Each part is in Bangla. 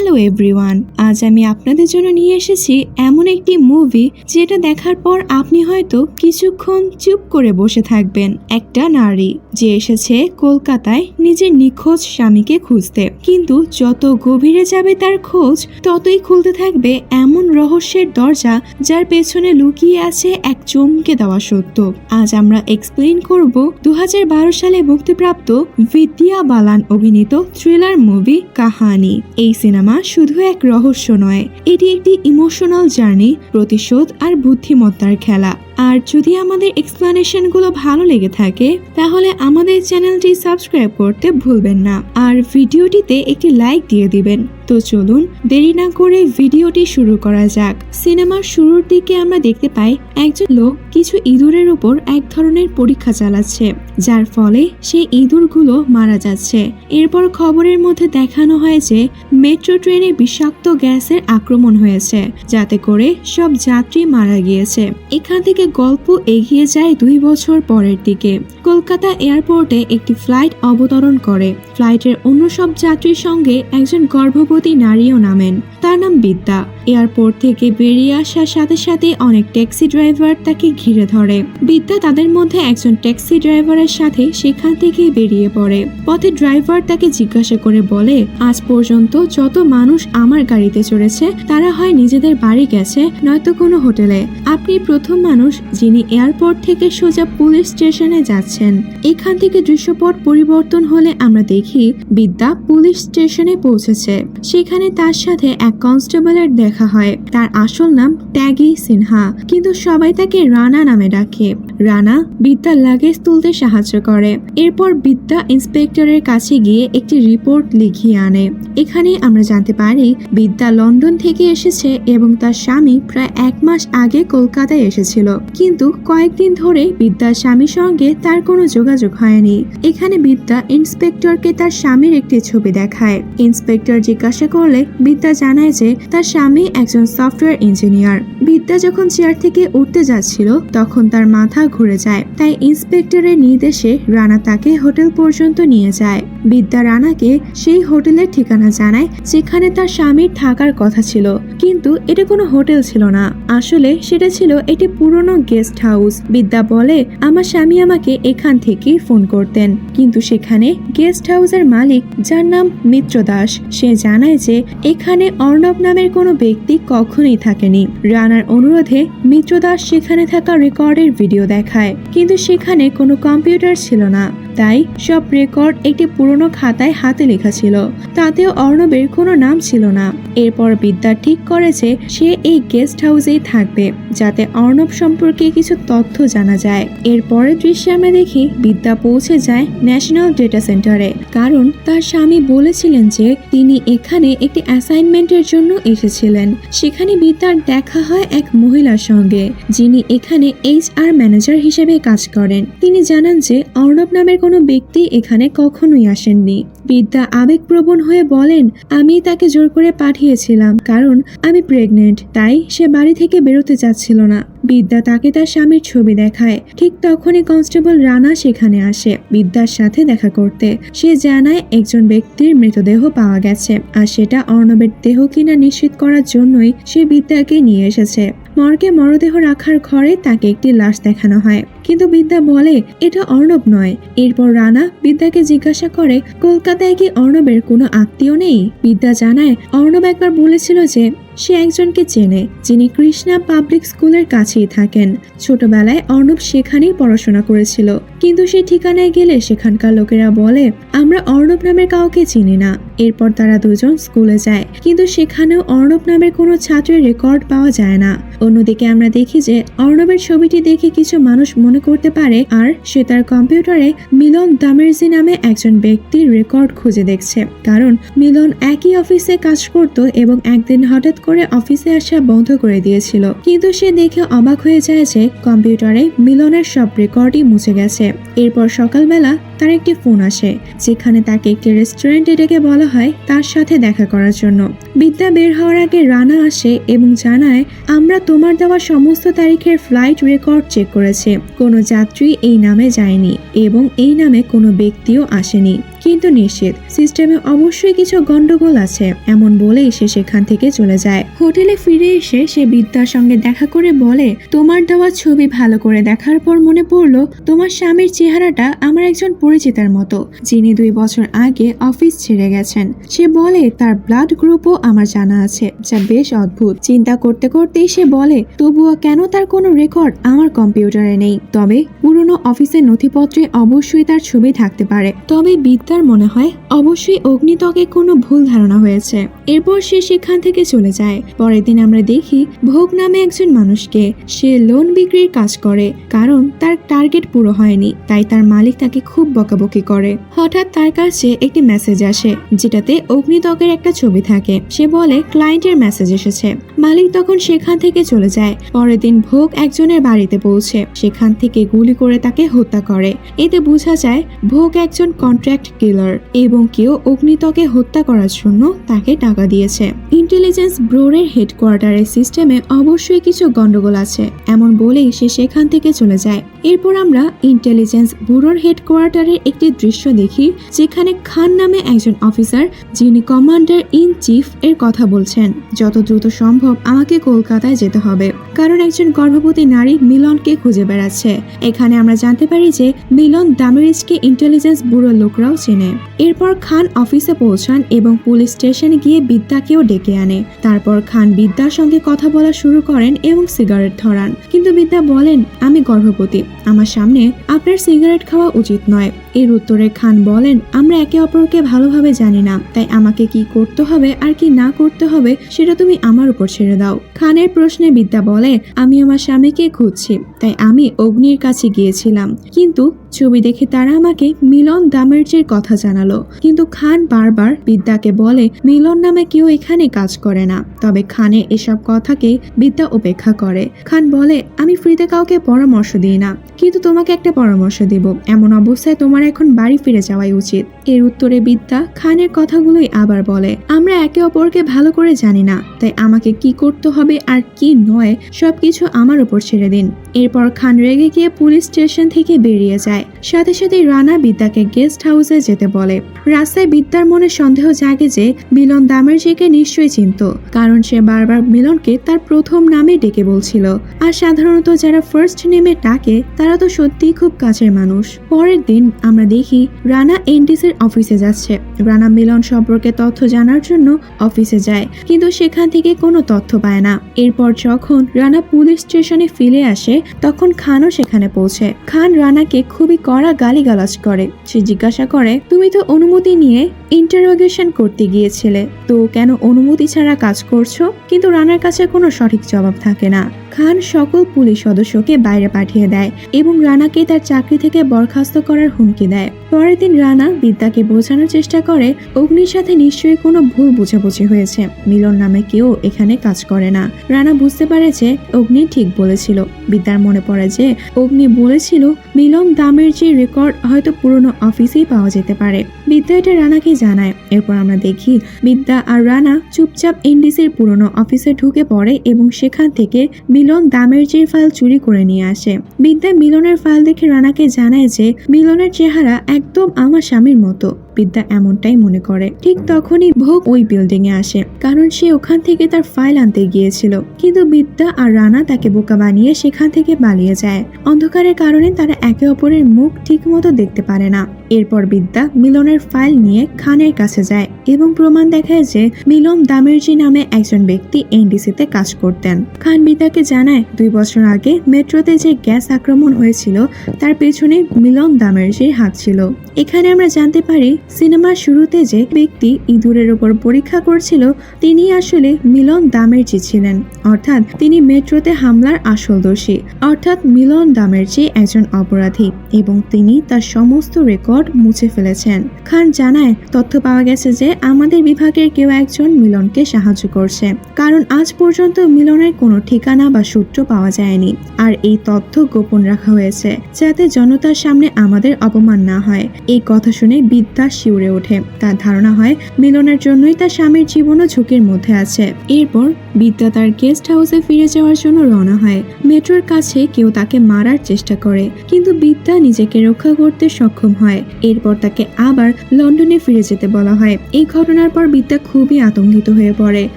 হ্যালো এভরিওয়ান আজ আমি আপনাদের জন্য নিয়ে এসেছি এমন একটি মুভি যেটা দেখার পর আপনি হয়তো কিছুক্ষণ চুপ করে বসে থাকবেন। একটা নারী যে এসেছে কলকাতায় নিজের নিখোঁজ স্বামীকে খুঁজতে। কিন্তু যত গভীরে যাবে তার খোঁজ, ততই খুলতে থাকবে এমন রহস্যের দরজা যার পেছনে লুকিয়ে আছে এক চমকে দেওয়া সত্য। আজ আমরা এক্সপ্লেইন করব দু হাজার বারো সালে মুক্তিপ্রাপ্ত বিদ্যা বালান অভিনীত থ্রিলার মুভি কাহানি। এই সিনেমা শুধু এক রহস্য নয় এটি একটি ইমোশনাল জার্নি প্রতিশোধ আর বুদ্ধিমত্তার খেলা। আর যদি আমাদের এক্সপ্লানেশনগুলো ভালো লেগে থাকে, তাহলে আমাদের চ্যানেলটি সাবস্ক্রাইব করতে ভুলবেন না। আর ভিডিওটিতে একটি লাইক দিয়ে দিবেন। তো চলুন, দেরি না করে ভিডিওটি শুরু করা যাক। সিনেমার শুরুর দিকে আমরা দেখতে পাই একজন লোক কিছু ইঁদুরের উপর এক ধরনের পরীক্ষা চালাচ্ছে। যার ফলে সেই ইঁদুরগুলো মারা যাচ্ছে। এরপর খবরের মধ্যে দেখানো হয় যে মেট্রো ট্রেনে বিষাক্ত গ্যাসের আক্রমণ হয়েছে। যাতে করে সব যাত্রী মারা গিয়েছে। এখান থেকে গল্প এগিয়ে যায় দুই বছর পরের দিকে। কলকাতা এয়ারপোর্টে একটি ফ্লাইট অবতরণ করে। ফ্লাইটের অন্য সব যাত্রীর সঙ্গে একজন গর্ভবতী নারীও নামেন। তার নাম বিদ্যা। এয়ারপোর্ট থেকে বেরিয়ে আসার সাথে সাথে অনেক ট্যাক্সি ড্রাইভার তাকে ঘিরে ধরে। বিদ্যা তাদের মধ্যে একজন ট্যাক্সি ড্রাইভারের সাথে সেখান থেকে বেরিয়ে পড়ে। পথে ড্রাইভার তাকে জিজ্ঞাসা করে বলে, আজ পর্যন্ত যত মানুষ আমার গাড়িতে চড়েছে, তারা হয় নিজেদের বাড়ি গেছে, নয়তো কোনো হোটেলে। আপনি প্রথম মানুষ যিনি এয়ারপোর্ট থেকে সোজা পুলিশ স্টেশনে যাচ্ছেন। এখান থেকে দৃশ্যপট পরিবর্তন হলে আমরা দেখি বিদ্যা পুলিশ স্টেশনে পৌঁছেছে। সেখানে তার সাথে এক কনস্টেবলের দেখা হয়। তার আসল নাম ট্যাগি সিনহা। কিন্তু সবাই তাকে রানা নামে ডাকে। রানা বিদ্যার লাগেজ তুলতে সাহায্য করে। এরপর বিদ্যা ইন্সপেক্টরের কাছে গিয়ে একটি রিপোর্ট লিখিয়ে আনে। এখানে আমরা জানতে পারি বিদ্যা লন্ডন থেকে এসেছে এবং তার স্বামী প্রায় এক মাস আগে কলকাতায় এসেছিল। কিন্তু কয়েকদিন ধরে বিদ্যার স্বামীর সঙ্গে তার কোনো যোগাযোগ হয়নি। এখানে বিদ্যা ইন্সপেক্টরকে তার স্বামীর একটি ছবি দেখায়। ইন্সপেক্টর জিজ্ঞাসা করলে বিদ্যা জানায় যে তার স্বামী একজন সফটওয়্যার ইঞ্জিনিয়ার। বিদ্যা যখন চেয়ার থেকে উঠতে যাচ্ছিল, তখন তার মাথা ঘুরে যায়। তাই ইন্সপেক্টরের নির্দেশে রানা তাকে হোটেল পর্যন্ত নিয়ে যায়। বিদ্যা রানাকে সেই হোটেলের ঠিকানা জানায়, যেখানে তার স্বামীর থাকার কথা ছিল। কিন্তু এটা কোনো হোটেল ছিল না। আসলে সেটা ছিল একটি পুরনো গেস্ট হাউস বিদ্যা বলে, আমার স্বামী আমাকে এখান থেকেই ফোন করতেন। কিন্তু সেখানে গেস্ট হাউসের মালিক, যার নাম মিত্র দাস, সে জানায় যে, এখানে অর্ণব নামের কোনো ব্যক্তি কখনোই থাকেনি। রানার অনুরোধে মিত্র দাস সেখানে থাকা রেকর্ডের ভিডিও দেখায়, কিন্তু সেখানে কোনো কম্পিউটার ছিল না। তাই সব রেকর্ড একটি পুরনো খাতায় হাতে লেখা ছিল। তাতেও অর্ণবের কোনো নাম ছিল না। এরপর বিদ্যা ঠিক করেছে সে এই গেস্ট হাউসেই থাকবে, যাতে অর্ণব সম্পর্কে কিছু তথ্য জানা যায়। এর পরের দৃশ্যে আমরা দেখি বিদ্যা পৌঁছে যায় ন্যাশনাল ডেটা সেন্টারে। কারণ তার স্বামী বলেছিলেন যে তিনি এখানে একটি অ্যাসাইনমেন্টের জন্য এসেছিলেন। সেখানে বিদ্যার দেখা হয় এক মহিলার সঙ্গে, যিনি এখানে এইচ আর ম্যানেজার হিসেবে কাজ করেন। তিনি জানান যে অর্ণব নামের কোনো ব্যক্তি এখানে কখনোই আসেননি। বিদ্যা আবেগপ্রবণ হয়ে বলেন, আমি তাকে জোর করে পাঠিয়েছিলাম, কারণ আমি প্রেগনেন্ট, তাই সে বাড়ি থেকে বেরোতে চাচ্ছিল না। বিদ্যা তাকে তার স্বামীর ছবি দেখায়। ঠিক তখনই কনস্টেবল রানা সেখানে আসে বিদ্যার সাথে দেখা করতে। সে জানায় একজন ব্যক্তির মৃতদেহ পাওয়া গেছে আর সেটা অর্ণবের দেহ কিনা নিশ্চিত করার জন্যই সে বিদ্যাকে নিয়ে এসেছে। মর্গে মরদেহ রাখার ঘরে তাকে একটি লাশ দেখানো হয়। কিন্তু বিদ্যা বলে, এটা অর্ণব নয়। এরপর রানা বিদ্যাকে জিজ্ঞাসা করে, কলকাতায় কি অর্ণবের কোনো আত্মীয় নেই? বিদ্যা জানায়, অর্ণব একবার বলেছিল যে সে একজনকে চেনে, যিনি কৃষ্ণা পাবলিক স্কুলের কাছেই থাকেন। ছোটবেলায় অর্ণব সেখানেই পড়াশোনা করেছিল। কিন্তু সেই ঠিকানায় গেলে সেখানকার লোকেরা বলে, আমরা অর্ণব নামের কাউকে চিনি না। এরপর তারা দুজন স্কুলে যায়। কিন্তু সেখানেও অর্ণব নামের কোনো ছাত্রের রেকর্ড পাওয়া যায় না। অন্যদিকে আমরা দেখি যে, অর্ণবের ছবিটি দেখে কিছু মানুষ মনে করতে পারে, আর সে তার কম্পিউটারে মিলন দামেরজি নামে একজন ব্যক্তির রেকর্ড খুঁজে দেখছে। কারণ মিলন একই অফিসে কাজ করত এবং একদিন হঠাৎ করে অফিসে আসা বন্ধ করে দিয়েছিল। কিন্তু সে দেখে অবাক হয়ে যায় যে কম্পিউটারে মিলনের সব রেকর্ডই মুছে গেছে। এরপর সকালবেলা তার একটি ফোন আসে, যেখানে তাকে একটি রেস্টুরেন্টে ডেকে বলা হয় তার সাথে দেখা করার জন্য। বিদ্যা বের হওয়ার আগে রানা আসে এবং জানায়, আমরা তোমার দেওয়া সমস্ত তারিখের ফ্লাইট রেকর্ড চেক করেছে। কোনো যাত্রী এই নামে যায়নি এবং এই নামে কোনো ব্যক্তিও আসেনি। কিন্তু নিশ্চিত, সিস্টেমে অবশ্যই কিছু গন্ডগোল আছে, এমন বলেই সে সেখান থেকে চলে যায়। হোটেলে ফিরে এসে সে বিদ্যার সঙ্গে দেখা করে বলে, তোমার দেওয়া ছবি ভালো করে দেখার পর মনে পড়ল, তোমার স্বামীর চেহারাটা আমার একজন পরিচিতার মতো, যিনি দুই বছর আগে অফিস ছেড়ে গেছেন। সে বলে, তার ব্লাড গ্রুপও আমার জানা আছে, যা বেশ অদ্ভুত। চিন্তা করতে করতেই সে বলে, তবুও কেন তার কোনো রেকর্ড আমার কম্পিউটারে নেই? তবে পুরনো অফিসের নথিপত্রে অবশ্যই তার ছবি থাকতে পারে। তবে বিদ্যার মনে হয়, অবশ্যই অগ্নিতকে কোনো ভুল ধারণা হয়েছে। এরপর সে সেখান থেকে চলে যায়। পরের দিন আমরা দেখি, ভোগ নামে একজন মানুষকে সে লোন বিক্রির কাজ করে, কারণ তার টার্গেট পুরো হয়নি, তাই তার মালিক তাকে খুব বকাবকি করে। হঠাৎ তার কাছে একটি মেসেজ আসে, যেটাতে অগ্নিতকের একটা ছবি থাকে। সে বলে, ক্লায়েন্টের মেসেজ এসেছে। মালিক তখন সেখান থেকে চলে যায়। পরের দিন ভোগ একজনের বাড়িতে পৌঁছে, সেখান থেকে গুলি করে তাকে হত্যা করে। এতে বোঝা যায়, ভোগ একজন কন্ট্রাক্ট কিলার এবং কেউ অগ্নিতকে হত্যা করার জন্য তাকে টাকা দিয়েছে। ইন্টেলিজেন্স ব্রোরের হেডকোয়ার্টারের সিস্টেমে অবশ্যই কিছু গন্ডগোল আছে, এমন বলেই সে সেখান থেকে চলে যায়। এরপর আমরা ইন্টেলিজেন্স ব্যুরোর হেডকোয়ার্টারের একটি দৃশ্য দেখি, যেখানে খান নামে একজন অফিসার, যিনি কমান্ডার ইন চিফ এর কথা বলছেন, যত দ্রুত সম্ভব আমাকে কলকাতায় যেতে হবে। কারণ একজন গর্ভবতী নারী মিলনকে খুঁজে বেড়াচ্ছে। এখানে আমরা জানতে পারি যে মিলন দামেরিজকে ইন্টেলিজেন্স ব্যুরোর লোকরাও চেনে। এরপর খান অফিসে পৌঁছান এবং পুলিশ স্টেশনে গিয়ে বিদ্যাকেও ডেকে আনে। তারপর খান বিদ্যার সঙ্গে কথা বলা শুরু করেন এবং সিগারেট ধরান। কিন্তু বিদ্যা বলেন, আমি গর্ভবতী। আমার সামনে আপনার সিগারেট খাওয়া উচিত নয়। এর উত্তরে খান বলেন, আমরা একে অপরকে ভালোভাবে জানি না। তাই আমাকে কি করতে হবে আর কি না করতে হবে সেটা তুমি আমার উপর ছেড়ে দাও। খানের প্রশ্নে বিদ্যা বলে, আমি আমার স্বামীকে খুঁজছি। তাই আমি অগ্নির কাছে গিয়েছিলাম। কিন্তু ছবি দেখে তারা আমাকে মিলন দামের্জের কথা জানালো। কিন্তু খান বারবার বিদ্যাকে বলে, মিলন নামে কেউ এখানে কাজ করে না। তবে খানে এসব কথাকে বিদ্যা উপেক্ষা করে। খান বলে, আমি ফ্রিতে কাউকে পরামর্শ দিই না, কিন্তু তোমাকে একটা পরামর্শ দেব। এমন অবস্থায় তোমার এখন বাড়ি ফিরে যাওয়াই উচিত। এর উত্তরে বিদ্যা খানের কথাগুলোই আবার বলে, আমরা একে অপরকে ভালো করে জানি না, তাই আমাকে কি করতে হবে আর কি নয়, সবকিছু আমার উপর ছেড়ে দিন। এরপর খান রেগে গিয়ে পুলিশ স্টেশন থেকে বেরিয়ে যায়। সাথে সাথে রানা বিদ্যাকে গেস্ট হাউসে যেতে বলে। রাস্তায় বিদ্যার মনে সন্দেহ জাগে যে মিলন দামেরজিকে নিশ্চয়ই চিনত, কারণ সে বারবার মিলনকে তার প্রথম নামে ডেকে বলছিল। আর সাধারণত যারা ফার্স্ট নেমে ডাকে, তারা তো সত্যিই খুব কাছের মানুষ। পরের দিন আমরা দেখি রানা এনডিসির অফিসে যাচ্ছে। রানা মিলন সম্পর্কে তথ্য জানার জন্য অফিসে যায়, কিন্তু সেখান থেকে কোনো তথ্য পায় না। এরপর যখন রানা পুলিশ স্টেশনে ফিরে আসে, তখন খানও সেখানে পৌঁছে। খান রানাকে খুবই কড়া গালিগালাজ করে। সে জিজ্ঞাসা করে, তুমি তো অনুমতি নিয়ে ইন্টারোগেশন করতে গিয়েছিলে। তো কেন অনুমতি ছাড়া কাজ করছ? কিন্তু রানার কাছে কোনো সঠিক জবাব থাকে না। খান সকল পুলিশ সদস্যকে বাইরে পাঠিয়ে দেয় এবং রানাকে তার চাকরি থেকে বরখাস্ত করার হুমকি দেয়। পরের দিন রানা বিদ্যাকে বোঝানোর চেষ্টা করে, অগ্নির সাথে নিশ্চয়ই কোনো ভুল বোঝাবুঝি হয়েছে। মিলন নামে কেউ এখানে কাজ করে না। রানা বুঝতে পারে যে অগ্নি ঠিক বলেছিল। বিদ্যার মনে পড়ে যে অগ্নি বলেছিল, মিলন দামের যে রেকর্ড হয়তো পুরনো অফিসেই পাওয়া যেতে পারে। বিদ্যা এটা রানাকে জানায়। এরপর আমরা দেখি বিদ্যা আর রানা চুপচাপ এনডিসির পুরনো অফিসে ঢুকে পড়ে এবং সেখান থেকে মিলন দামের যে ফাইল চুরি করে নিয়ে আসে। বিদ্যা মিলনের ফাইল দেখে রানাকে জানায় যে মিলনের চেহারা একদম আমার স্বামীর মতো। বিদ্যা এমনটাই মনে করে। ঠিক তখনই ভোগ ওই বিল্ডিং এ আসে, কারণ সে ওখান থেকে তার ফাইল আনতে গিয়েছিল। কিন্তু বিদ্যা আর রানা তাকে বোকা বানিয়ে সেখান থেকে পালিয়ে যায়। অন্ধকারের কারণে তারা একে অপরের মুখ ঠিকমতো দেখতে পারে না। এরপর বিদ্যা মিলনের ফাইল নিয়ে খানের কাছে যায় এবং প্রমাণ দেখায় যে মিলন দামেরজি নামে একজন ব্যক্তি এনডিসিতে কাজ করতেন। খান বিদ্যাকে জানায়, দুই বছর আগে মেট্রোতে যে গ্যাস আক্রমণ হয়েছিল, তার পেছনে মিলন দামেরজির হাত ছিল। এখানে আমরা জানতে পারি, সিনেমার শুরুতে যে ব্যক্তি ইঁদুরের উপর পরীক্ষা করছিল, তিনি আসলে মিলন দামেরজি ছিলেন। অর্থাৎ তিনি মেট্রোতে হামলার আসল দোষী। অর্থাৎ মিলন দামেরজি একজন অপরাধী এবং তিনি তার সমস্ত রেকর্ড মুছে ফেলেছেন। খান জানায়, তথ্য পাওয়া গেছে যে আমাদের বিভাগের কেউ একজন মিলনকে সাহায্য করছে। কারণ আজ পর্যন্ত মিলনের কোনো ঠিকানা বা সূত্র পাওয়া যায়নি। আর এই তথ্য গোপন রাখা হয়েছে, যাতে জনতার সামনে আমাদের অপমান না হয়। এই কথা শুনে বিদ্যা শিউরে ওঠে। তার ধারণা হয়, মিলনের জন্যই তার স্বামীর জীবনও ঝুঁকির মধ্যে আছে। এরপর বিদ্যা তার গেস্ট হাউসে ফিরে যাওয়ার জন্য রওনা হয়। মেট্রোর কাছে কেউ তাকে মারার চেষ্টা করে। কিন্তু বিদ্যা নিজেকে রক্ষা করতে সক্ষম হয়। এরপর তাকে আবার লন্ডনে ফিরে যেতে বলা হয়। এই ঘটনার পর বিদ্যা খুবই আতঙ্কিত হয়ে পড়ে।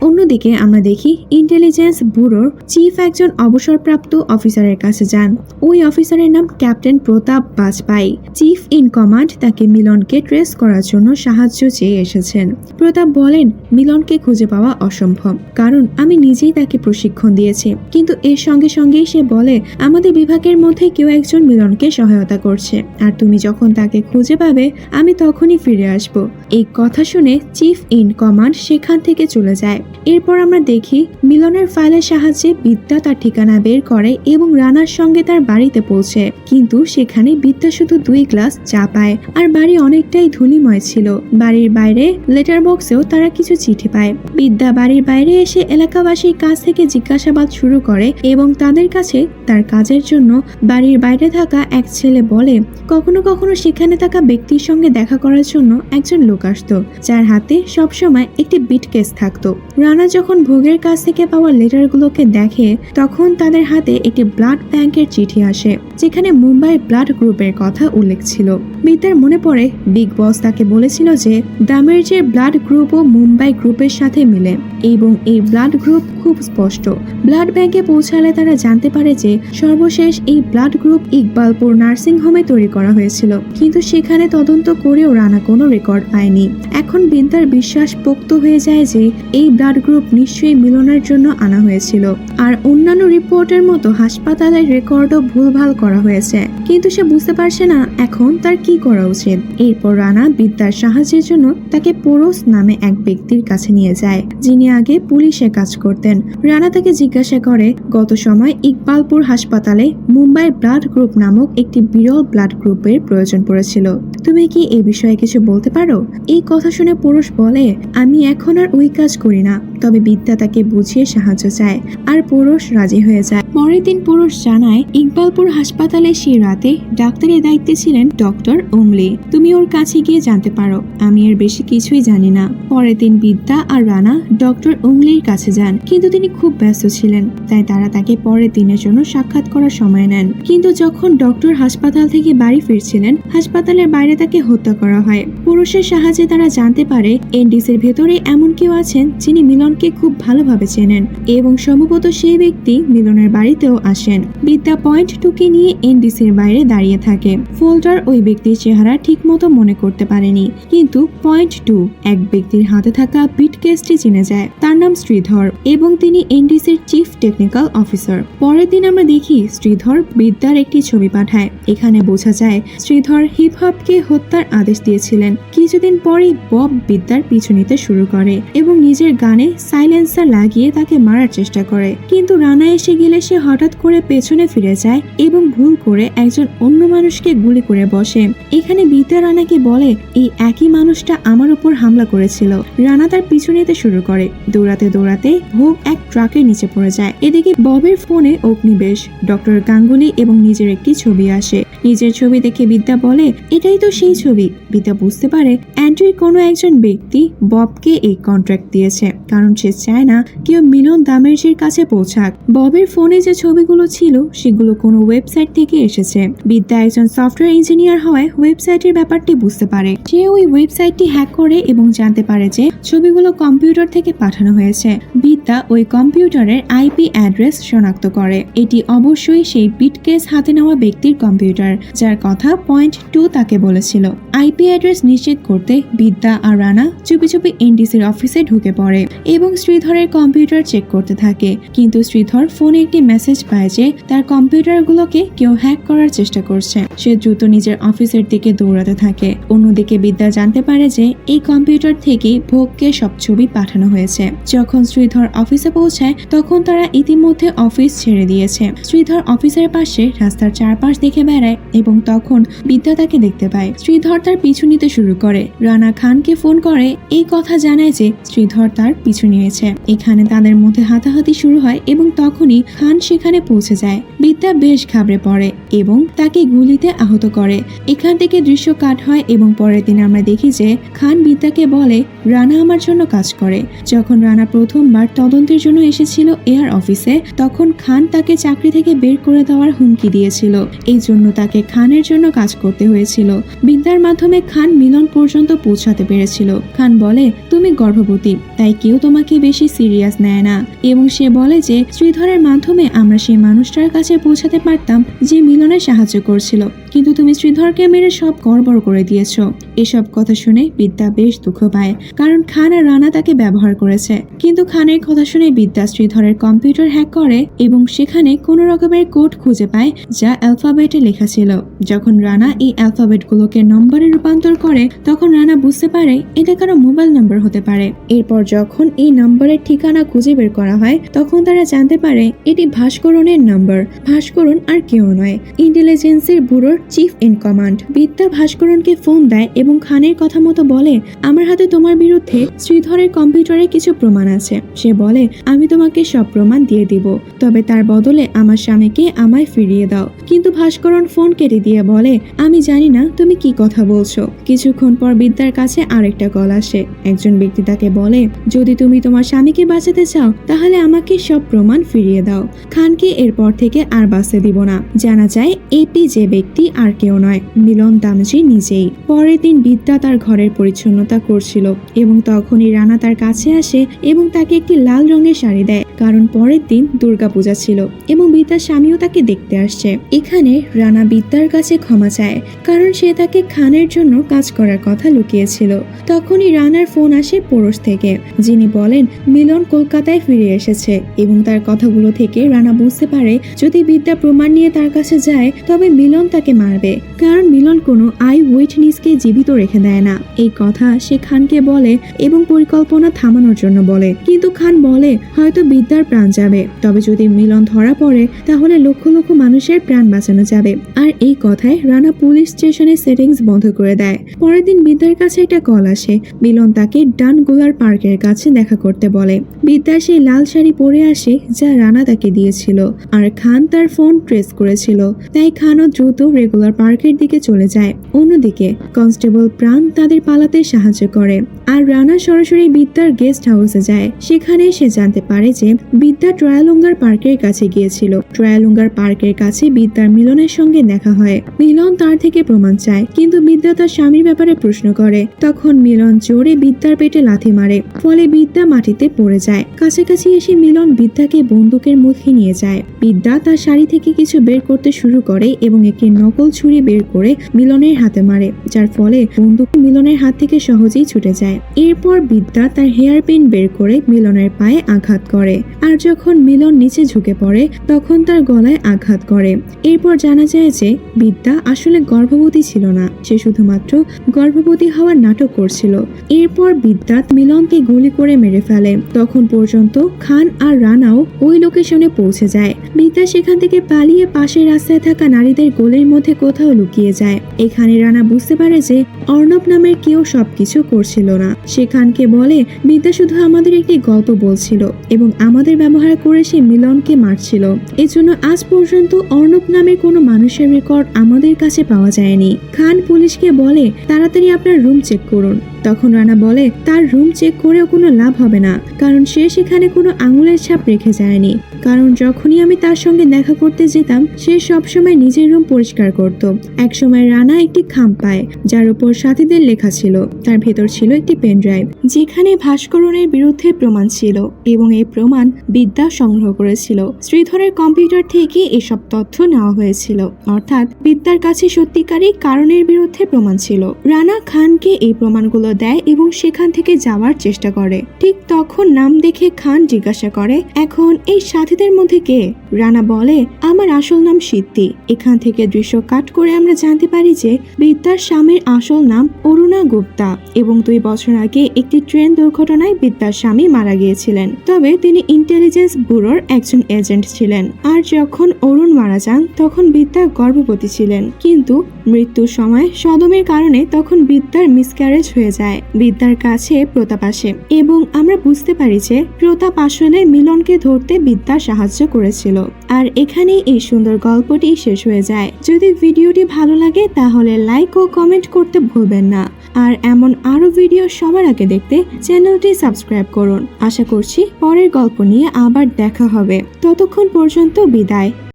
অন্যদিকে আমরা দেখি ইন্টেলিজেন্স ব্যুরোর চিফ একজন অবসরপ্রাপ্ত অফিসারের কাছে যান। ওই অফিসারের নাম captain Pratap Bajpai chief in command তাকে মিলনকে ট্রেস করার জন্য সাহায্য চেয়ে এসেছেন। প্রতাপ বলেন, মিলনকে খুঁজে পাওয়া অসম্ভব। কারণ আমি নিজেই তাকে প্রশিক্ষণ দিয়েছি। কিন্তু এর সঙ্গে সঙ্গেই সে বলে, আমাদের বিভাগের মধ্যে কেউ একজন মিলনকে সহায়তা করছে। আর তুমি যখন তাকে খুঁজে পাবে, আমি তখনই ফিরে আসব। এই কথা শুনে চিফ ইন কমান্ড সেখান থেকে চলে যায়। এরপর আমরা দেখি মিলনের ফাইলের সাহায্যে বিদ্যা তার ঠিকানা বের করে এবং রানার সঙ্গে তার বাড়িতে পৌঁছে। কিন্তু সেখানে বিদ্যা শুধু দুই গ্লাস চা পায় আর বাড়ি অনেকটাই ধুলিময় ছিল। বাড়ির বাইরে লেটার বক্সেও তারা কিছু চিঠি পায়। বিদ্যা বাড়ির বাইরে এসে এলাকাবাসীর কাছ থেকে জিজ্ঞাসাবাদ শুরু করে এবং তাদের কাছে তার কাজের জন্য বাড়ির বাইরে থাকা এক ছেলে বলে, কখনো কখনো সেখানে থাকা ব্যক্তির সঙ্গে দেখা করার জন্য একজন লোক আসতো, যার হাতে সবসময় একটি বিট কেস থাকতো। রানা যখন ভোগের কাছ থেকে পাওয়া লেটারগুলোকে দেখে, তখন তাদের হাতে একটি ব্লাড ব্যাংকের চিঠি আসে, যেখানে মুম্বাই ব্লাড গ্রুপের কথা উল্লেখ ছিল। বিদ্যার মনে পড়ে, বিগ বস তাকে বলেছিল যে দামেরজের ব্লাড গ্রুপও মুম্বাই গ্রুপের সাথে মিলে, এবং এই ব্লাড গ্রুপ খুব স্পষ্ট। ব্লাড ব্যাংকে পৌঁছালে তারা জানতে পারে যে, সর্বশেষ এই ব্লাড গ্রুপ ইকবালপুর নার্সিং হোমে তৈরি করা হয়েছিল। কিন্তু সেখানে তদন্ত করেও রানা কোনো রেকর্ড পায়নি। এখন বিদ্যার বিশ্বাস পোক্ত হয়ে যায় যে এই ব্লাড গ্রুপ নিশ্চয়ই মিলনের জন্য আনা হয়েছিল। আর অন্যান্য রিপোর্টের মতো হাসপাতালের রেকর্ডও ভুলভাল করা হয়েছে। কিন্তু সে বুঝতে পারছে না এখন তার কি করা উচিত। এরপর রানা বিদ্যার সাহায্যের জন্য তাকে পোরস নামে এক ব্যক্তির কাছে নিয়ে যায়, যিনি আগে পুলিশে কাজ করতেন। রানা তাকে জিজ্ঞাসা করে, গত সময় ইকবালপুর হাসপাতালে মুম্বাই ব্লাড গ্রুপ নামক একটি বিরল ব্লাড গ্রুপের প্রয়োজন পড়েছিল তুমি কি এই বিষয়ে কিছু বলতে পারো? এই কথা শুনে পুরুষ বলে, আমি এখন আর ওই কাজ করি না। তবে বিদ্যা তাকে বুঝিয়ে সাহায্য চায়, আর পুরুষ রাজি হয়ে যায়। পরের দিন পুরুষ জানায়, ইকবালপুর হাসপাতালে সেই রাতে ডাক্তারের দায়িত্বে ছিলেন ডক্টর উমলি তুমি ওর কাছে গিয়ে জানতে পারো, আমি এর বেশি কিছুই জানি না। পরের দিন বিদ্যা আর রানা ডক্টর উমলির কাছে যান, কিন্তু তিনি খুব ব্যস্ত ছিলেন, তাই তারা তাকে পরের দিনের জন্য সাক্ষাৎ করার সময় নেন। কিন্তু যখন ডক্টর হাসপাতাল থেকে বাড়ি ফিরছিলেন, হাসপাতালের বাইরে তাকে হত্যা করা হয়। পুরুষের সাহায্যে তারা জানতে পারে, এনডিসির ভেতরে এমন কেউ আছেন যিনি মিলনকে খুব ভালোভাবে চেনেন এবং সম্ভবত সেই ব্যক্তি মিলনের বাড়িতেও আসেন। বিদ্যা পয়েন্ট টুকে নিয়ে এনডিসির বাইরে দাঁড়িয়ে থাকে। ফোল্ডার ওই ব্যক্তির চেহারা ঠিকমতো মনে করতে পারেনি। কিন্তু পয়েন্ট টু, এক ব্যক্তির হাতে থাকা বিট কেসটি চিনে যায়। তার নাম শ্রীধর এবং তিনি এনডিসির চিফ টেকনিক্যাল অফিসার। পরের দিন আমরা দেখি শ্রীধর বিদ্যার একটি ছবি পাঠায়। এখানে বোঝা যায়, শ্রীধর হিপ হপকে হত্যার আদেশ দিয়েছিলেন। কিছুদিন পরেই বব বিদ্যার পিছু নিতে শুরু করে এবং নিজের গানে সাইলেন্সার লাগিয়ে তাকে মারার চেষ্টা করে। কিন্তু রানা এসে গেলে সে হঠাৎ করে পেছনে ফিরে যায় এবং ভুল করে একজন অন্য মানুষকে গুলি করে বসে। এখানে বিদ্যা রানাকে বলে, এই একই মানুষটা আমার উপর হামলা করেছিল। রানা তার পিছু নিতে শুরু করে। দৌড়াতে দৌড়াতে ভোগ এক ট্রাকের নিচে পড়ে যায়। এদিকে ববের ফোনে অগ্নিবেশ, ডক্টর গাঙ্গুলি এবং নিজের একটি ছবি আসে। নিজের ছবি দেখে বিদ্যা বলে, এটাই তো সেই ছবি। বিদ্যা বুঝতে পারে অ্যান্ড্রির কোনো একজন ব্যক্তি ববকে এই কন্ট্রাক্ট দিয়েছে, কারণ সে চায় না কেউ মিলন দামেরজির কাছে পৌঁছাক। ববের ফোনে যে ছবিগুলো ছিল, সেগুলো কোনো ওয়েবসাইট থেকে এসেছে। বিদ্যা একজন সফটওয়্যার ইঞ্জিনিয়ার হওয়ায় ওয়েবসাইটের ব্যাপারটি বুঝতে পারে। সে ওই ওয়েবসাইটটি হ্যাক করে এবং জানতে পারে যে ছবিগুলো কম্পিউটার থেকে পাঠানো হয়েছে। বিদ্যা ওই কম্পিউটারের আইপি অ্যাড্রেস শনাক্ত করে। এটি অবশ্যই সেই বিটকেস হাতে নেওয়া ব্যক্তির কম্পিউটার যার কথা পয়েন্ট টু তাকে বলেছিল, আইপি অ্যাড্রেস নিশ্চিত করতে বিদ্যা আর রানা চুপি চুপি এনডিসির অফিসে ঢুকে পড়ে এবং শ্রীধরের কম্পিউটার চেক করতে থাকে। কিন্তু শ্রীধর ফোনে একটি মেসেজ পায় যে, তার কম্পিউটারগুলোকে কেউ হ্যাক করার চেষ্টা করছে। সে দ্রুত নিজের অফিসের দিকে দৌড়াতে থাকে। অন্যদিকে বিদ্যা জানতে পারে যে, এই কম্পিউটার থেকে ভোগকে সব ছবি পাঠানো হয়েছে। যখন শ্রীধর অফিসে পৌঁছায়, তখন তারা ইতিমধ্যে অফিস ছেড়ে দিয়েছে। শ্রীধর অফিসের পাশে রাস্তার চারপাশ দেখে বেড়ায় এবং তখন বিদ্যা তাকে দেখতে পায়। শ্রীধর তার পিছু নিতে শুরু করে। রানা খানকে ফোন করে এই কথা জানায় যে শ্রীধর তার পিছু নিয়েছে। এখানে তাদের মধ্যে হাতাহাতি শুরু হয় এবং তখনই খান সেখানে পৌঁছে যায়। বিদ্যা বেশ ঘাবড়ে পড়ে এবং তাকে গুলিতে আহত করে। এখান থেকে দৃশ্য কাট হয় এবং পরের দিন আমরা দেখি যে খান বিদ্যাকে বলে, রানা আমার জন্য কাজ করে। যখন রানা প্রথমবার তদন্তের জন্য এসেছিল এয়ার অফিসে, তখন খান তাকে চাকরি থেকে বের করে দেওয়ার হুমকি দিয়েছিল। এই জন্য তাকে খানের জন্য কাজ করতে হয়েছিল। বিদ্যার মাধ্যমে খান মিলন পর্যন্ত পৌঁছাতে পেরেছিল। খান বলে, তুমি গর্ভবতী, তাই কেউ তোমাকে বেশি সিরিয়াস নেয় না। এবং সে বলে যে, শ্রীধরের মাধ্যমে আমরা সেই মানুষটার কাছে পৌঁছাতে পারতাম যে মিলনে সাহায্য করছিল। কিন্তু তুমি শ্রীধরকে মেরে সব গড়বড় করে দিয়েছ। এসব কথা শুনে বিদ্যা বেশ দুঃখ পায়, কারণ খান আর রানা তাকে ব্যবহার করেছে। কিন্তু খানের কথা শুনে বিদ্যা শ্রীধরের কম্পিউটার হ্যাক করে এবং সেখানে কোনো রকমের কোড খুঁজে পায় যা অ্যালফাবেটে লেখা ছিল। যখন রানা এই অ্যালফাবেটগুলোকে নম্বরে রূপান্তর করে, তখন রানা বুঝতে পারে এটা কারও মোবাইল নম্বর হতে পারে। এরপর যখন এই নম্বরের ঠিকানা খুঁজে বের করা হয়, তখন তারা জানতে পারে এটি ভাস্করণের নম্বর। ভাস্করণ আর কেউ নয়। ইন্টেলিজেন্সের ব্যুরোর চিফ ইন কমান্ড। বিদ্যা ভাস্করণকে ফোন দেয় এবং খানের কথা মতো বলে, আমার হাতে তোমার বিরুদ্ধে শ্রীধরের কম্পিউটারে কিছু প্রমাণ আছে। সে বলে, আমি তোমাকে সব প্রমাণ দিয়ে দিব। তবে তার বদলে আমার স্বামীকে আমায় ফিরিয়ে দাও। কিন্তু ভাস্করণ ফোন কেটে দিয়ে বলে, আমি জানি না তুমি কি কথা বলছো। কিছুক্ষণ পর বিদ্যার কাছে আরেকটা কল আসে। একজন ব্যক্তি তাকে বলে, যদি তুমি তোমার স্বামীকে বাঁচাতে চাও, তাহলে আমাকে সব প্রমাণ ফিরিয়ে দাও। খানকে এরপর থেকে আর বাঁচতে দিব না। জানা যায় এপি যে ব্যক্তি আর কেউ নয়, মিলন দামজি নিজেই। পরের দিন বিদ্যা তার ঘরের পরিচ্ছন্নতা করছিল এবং তখনই রানা তার কাছে আসে এবং তাকে একটি লাল রঙের শাড়ি দেয়। কারণ পরের দিন দুর্গাপূজা ছিল এবং বিদ্যার স্বামীও তাকে দেখতে আসছে। এখানে রানা বিদ্যার কাছে ক্ষমা চায়, কারণ সে তাকে খানের জন্য কাজ করার কথা লুকিয়েছিল। তখনই রানার ফোন আসে পড়োশ থেকে, যিনি বলেন, মিলন কলকাতায় ফিরে এসেছে। এবং তার কথাগুলো থেকে রানা বুঝতে পারে, যদি বিদ্যা প্রমাণ নিয়ে তার কাছে যায়, তবে মিলন তাকে মারবে। কারণ মিলন কোনো আই উইটনেসকে জীবিত রেখে দেয় না। এই কথা সে খানকে বলে এবং পরিকল্পনা থামানোর জন্য বলে। কিন্তু খান বলে, হয়তো বিদ্যার প্রাণ যাবে। তবে যদি মিলন ধরা পড়ে, তাহলে লক্ষ লক্ষ মানুষের প্রাণ বাঁচানো যাবে। আর এই কথায় রানা পুলিশ স্টেশনের সেটিংস বন্ধ করে দেয়। পরের দিন বিদ্যার কাছে একটা কল আসে। মিলন তাকে ডানগুলার পার্কের কাছে দেখা করতে বলে। বিদ্যা সেই লাল শাড়ি পরে আসে, যা রানা তাকে দিয়েছিল। আর খান তার ফোন ট্রেস করেছিল। তাই খানও দ্রুত রেগুলার পার্কের দিকে চলে যায়। অন্যদিকে কনস্টেবল প্রাণ তাদের পালাতে সাহায্য করে। আর রানা সরাসরি বিদ্যার গেস্ট হাউসে যায়। সেখানে সে জানতে পারে যে বিদ্যা ট্রায়ালুঙ্গার পার্কের কাছে গিয়েছিল। ট্রায়ালুঙ্গার পার্কের কাছে বিদ্যার মিলনের সঙ্গে দেখা হয়। মিলন তার থেকে প্রমাণ চায়, কিন্তু বিদ্যা তার স্বামীর ব্যাপারে প্রশ্ন করে। তখন মিলন জোরে বিদ্যার পেটে লাথি মারে, ফলে বিদ্যা মাটিতে পড়ে যায়। কাছাকাছি এসে মিলন বিদ্যাকে বন্দুকের মুখে নিয়ে যায়। বিদ্যা তার শাড়ি থেকে কিছু বের করতে শুরু করে এবং একটি নকল ছুরি বের করে মিলনের হাতে মারে, যার ফলে বন্দুক মিলনের হাত থেকে সহজেই ছুটে যায়। এরপর বিদ্যা তার হেয়ার পিন বের করে মিলনের পায়ে আঘাত করে। আর যখন মিলন নিচে ঝুঁকে পড়ে, তখন তার গলায় আঘাত করে। এরপর জানা যায় যে বিদ্যা আসলে গর্ভবতী ছিল না। সে শুধুমাত্র গর্ভবতী হওয়ার নাটক করছিল। এরপর বিদ্যা মিলনকে গুলি করে মেরে ফেলে। তখন পর্যন্ত খান আর রানাও ওই লোকেশনে পৌঁছে যায়। বিদ্যা সেখান থেকে পালিয়ে পাশের রাস্তায় থাকা নারীদের গোলের মধ্যে কোথাও লুকিয়ে যায়। এখানে রানা বুঝতে পারে যে অর্ণব নামের কেউ সবকিছু করছিল না। সে খানকে বলে, বিদ্যা শুধু আমাদের একটি গল্প বলছিল এবং আমাদের ব্যবহার করে সে মিলনকে মারছিল। এজন্য আজ পর্যন্ত অর্ণব নামের কোনো মানুষের রেকর্ড আমাদের কাছে পাওয়া যায়নি। খান পুলিশকে বলে, তাড়াতাড়ি আপনার রুম চেক করুন। তখন রানা বলে, তার রুম চেক করেও কোনো লাভ হবে না, কারণ সে সেখানে কোনো আঙুলের ছাপ রেখে যায়নি। কারণ যখনই আমি তার সঙ্গে দেখা করতে যেতাম, সে সবসময় নিজের রুম পরিষ্কার করত। একসময় রানা একটি খাম পায়, যার উপর সাথীদের লেখা ছিল। তার ভেতর ছিল একটি পেন ড্রাইভ যেখানে ভাস্করণের বিরুদ্ধে প্রমাণ ছিল এবং এই প্রমাণ বিদ্যা সংগ্রহ করেছিল। শ্রীধরের কম্পিউটার থেকে এসব তথ্য নেওয়া হয়েছিল, অর্থাৎ বিদ্যার কাছে সত্যিকারই কারণের বিরুদ্ধে প্রমাণ ছিল। রানা খানকে এই প্রমাণগুলো দেয় এবং সেখান থেকে যাওয়ার চেষ্টা করে। ঠিক তখন নাম দেখে খান জিজ্ঞাসা করে, এখন এই সাথীদের মধ্যে কে? রানা বলে, আমার আসল নাম সিদ্ধি এখান থেকে দৃশ্য কাট করে আমরা জানতে পারি যে বিদ্যার স্বামীর আসল নাম অরুণা গুপ্তা এবং দুই বছর আগে একটি ট্রেন দুর্ঘটনায় বিদ্যার স্বামী মারা গিয়েছিলেন। তবে তিনি ইন্টেলিজেন্স ব্যুরোর একজন এজেন্ট ছিলেন। আর যখন অরুণ মারা যান, তখন বিদ্যা গর্ভবতী ছিলেন। কিন্তু মৃত্যুর সময় সদমের কারণে তখন বিদ্যার মিসক্যারেজ হয়ে যায়। বিদ্যার কাছে প্রতাপ আসে এবং আমরা বুঝতে পারি যে প্রতাপ আসলে মিলনকে ধরতে বিদ্যা সাহায্য করেছিল। আর এখানেই এই সুন্দর গল্পটি শেষ হয়ে যায়। যদি ভিডিওটি ভালো লাগে, তাহলে লাইক ও কমেন্ট করতে ভুলবেন না। আর এমন আরও ভিডিও সবার আগে দেখতে চ্যানেলটি সাবস্ক্রাইব করুন। আশা করছি পরের গল্প নিয়ে আবার দেখা হবে। ততক্ষণ পর্যন্ত বিদায়।